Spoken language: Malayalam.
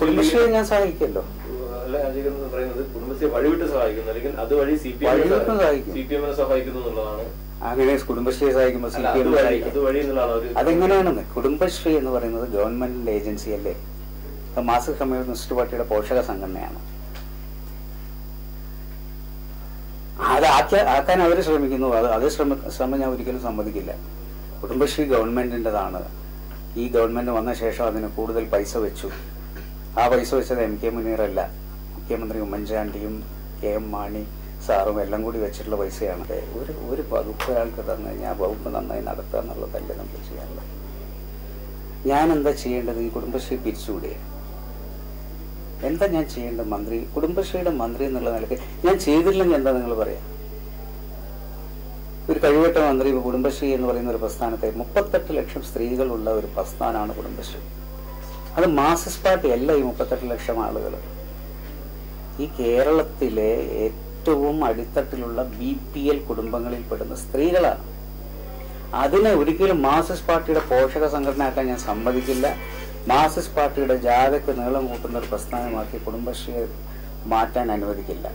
കുടുംബശ്രീയെ ഞാൻ സഹായിക്കല്ലോ പറയുന്നത് കുടുംബശ്രീ വഴിവിട്ട് സഹായിക്കുന്നു. അല്ലെങ്കിൽ അതുവഴി സി പി വഴിവിട്ട് സി പി എമ്മിനെ സഹായിക്കുന്നു എന്നുള്ളതാണ്. അങ്ങനെ കുടുംബശ്രീയെ സഹായിക്കുമ്പോൾ സി പി എം അതെങ്ങനെയാണെന്ന്? കുടുംബശ്രീ എന്ന് പറയുന്നത് ഗവൺമെന്റിന്റെ ഏജൻസി അല്ലേ? അത് കമ്മ്യൂണിസ്റ്റ് പാർട്ടിയുടെ പോഷക സംഘടനയാണ്. അത് ആക്കി ആക്കാൻ അവർ ശ്രമിക്കുന്നു. അത് അത് ശ്രമ ശ്രമം ഞാൻ ഒരിക്കലും സമ്മതിക്കില്ല. കുടുംബശ്രീ ഗവൺമെന്റിന്റെതാണ് ഈ ഗവൺമെന്റ് വന്ന ശേഷം അതിന് കൂടുതൽ പൈസ വെച്ചു. ആ പൈസ വെച്ചത് എം കെ മുനീറല്ല മുഖ്യമന്ത്രി ഉമ്മൻചാണ്ടിയും കെ എം മാണി സാറും എല്ലാം കൂടി വെച്ചിട്ടുള്ള പൈസയാണ്. ഒരു ഒരു വകുപ്പ് ഒരാൾക്ക് തന്നു കഴിഞ്ഞാൽ ആ വകുപ്പ് നന്നായി നടത്തുക എന്നുള്ളതല്ലേ നമുക്ക് ചെയ്യാനുള്ളത്. ഞാൻ എന്താ ചെയ്യേണ്ടത്? ഈ കുടുംബശ്രീ പിരിച്ചുകൂടി എന്താ ഞാൻ ചെയ്യേണ്ടത് മന്ത്രി? കുടുംബശ്രീയുടെ മന്ത്രി എന്നുള്ള നിലയ്ക്ക് ഞാൻ ചെയ്തില്ലെങ്കിൽ എന്താ നിങ്ങൾ പറയാം? ഒരു കഴിവട്ട മന്ത്രി കുടുംബശ്രീ എന്ന് പറയുന്ന ഒരു പ്രസ്ഥാനത്തെ മുപ്പത്തെട്ട് ലക്ഷം സ്ത്രീകളുള്ള ഒരു പ്രസ്ഥാനമാണ് കുടുംബശ്രീ. അത് മാസസ് പാർട്ടി അല്ല ഈ മുപ്പത്തെട്ട് ലക്ഷം ആളുകൾ ഈ കേരളത്തിലെ ഏറ്റവും അടിത്തട്ടിലുള്ള ബി പി എൽ കുടുംബങ്ങളിൽ പെടുന്ന സ്ത്രീകളാണ്. അതിനെ ഒരിക്കലും മാർസിസ്റ്റ് പാർട്ടിയുടെ പോഷക സംഘടനയാക്കാൻ ഞാൻ സമ്മതിക്കില്ല. മാർസിസ്റ്റ് പാർട്ടിയുടെ ജാഥയ്ക്ക് നീളം കൂട്ടുന്ന ഒരു പ്രസ്ഥാനമാക്കി കുടുംബശ്രീയെ മാറ്റാൻ അനുവദിക്കില്ല.